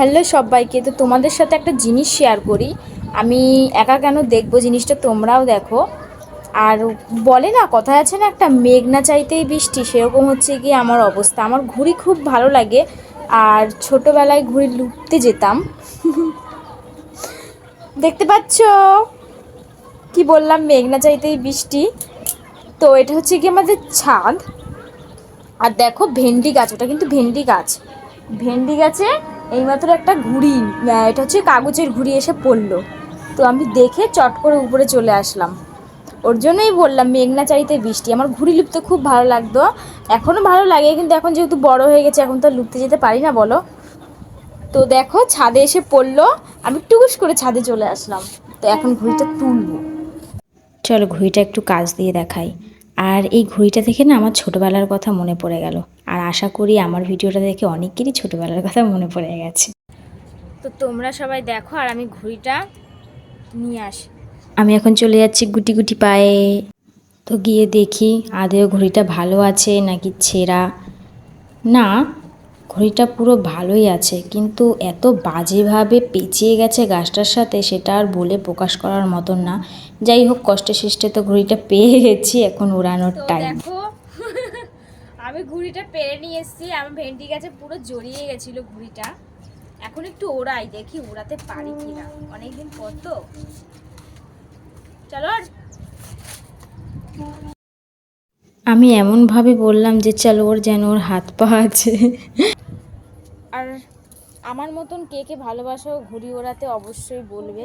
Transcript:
Hello সবাইকে, তো তোমাদের সাথে একটা জিনিস শেয়ার করি। আমি একা কেন দেখব জিনিসটা তোমরাও দেখো। আর বলে না, কথায় আছে না, একটা মেঘ না চাইতেই বৃষ্টি, সেরকম হচ্ছে গিয়ে আমার অবস্থা। আমার ঘুড়ি খুব ভালো লাগে, আর ছোটোবেলায় ঘুড়ি লুটতে যেতাম। দেখতে পাচ্ছ? কি বললাম মেঘ না চাইতেই বৃষ্টি। তো এটা হচ্ছে কি আমাদের ছাদ। আর দেখো ভেন্ডি গাছ, ওটা কিন্তু ভেন্ডি গাছ। ভেন্ডি গাছে এইমাত্র একটা ঘুড়ি এটা হচ্ছে কাগজের ঘুড়ি এসে পড়ল। তো আমি দেখে চট করে উপরে চলে আসলাম। ওর জন্যই বললাম, মেঘনা চাইতে বৃষ্টি। আমার ঘুড়ি লুপতে খুব ভালো লাগতো। এখনও ভালো লাগে, কিন্তু এখন যেহেতু বড় হয়ে গেছে, এখন তো আর লুপতে যেতে পারি না, বলো। তো দেখো, ছাদে এসে পড়ল। আমি টুকুস করে ছাদে চলে আসলাম। তো এখন ঘুড়িটা তুলবো। চলো ঘুড়িটা একটু কাজ দিয়ে দেখাই। আর এই ঘড়িটা দেখে না আমার ছোটোবেলার কথা মনে পড়ে গেল। আর আশা করি আমার ভিডিওটা দেখে অনেকেরই ছোটোবেলার কথা মনে পড়ে গেছে। তো তোমরা সবাই দেখো আর আমি ঘড়িটা নিয়ে আসি। আমি এখন চলে যাচ্ছি গুটি গুটি পায়ে। তো গিয়ে দেখি আদেও ঘড়িটা ভালো আছে নাকি ছেঁড়া? না ঘড়িটা পুরো ভালোই আছে কিন্তু এত বাজেভাবে পেঁচিয়ে গেছে গাছটার সাথে সেটা আর বলে প্রকাশ করার মতন না। যাই হোক কষ্টে সৃষ্টে তো ঘড়িটা পেয়ে গেছি এখন উড়ানোর টাইম দেখো আমি ঘুড়িটা পেরে নিয়ে এসেছি আমার ভেন্ডি গাছে পুরো জড়িয়ে গেছিল ঘুড়িটা। এখন একটু ওড়াই দেখি ওড়াতে পারি কিনা। অনেকদিন পর তো। চলো আর আমি এমনভাবে বললাম যে চলো, ওর যেন ওর হাত পা আছে। আর আমার মতন কে কে ভালোবাসো, ঘুড়ি ওড়াতে অবশ্যই বলবে।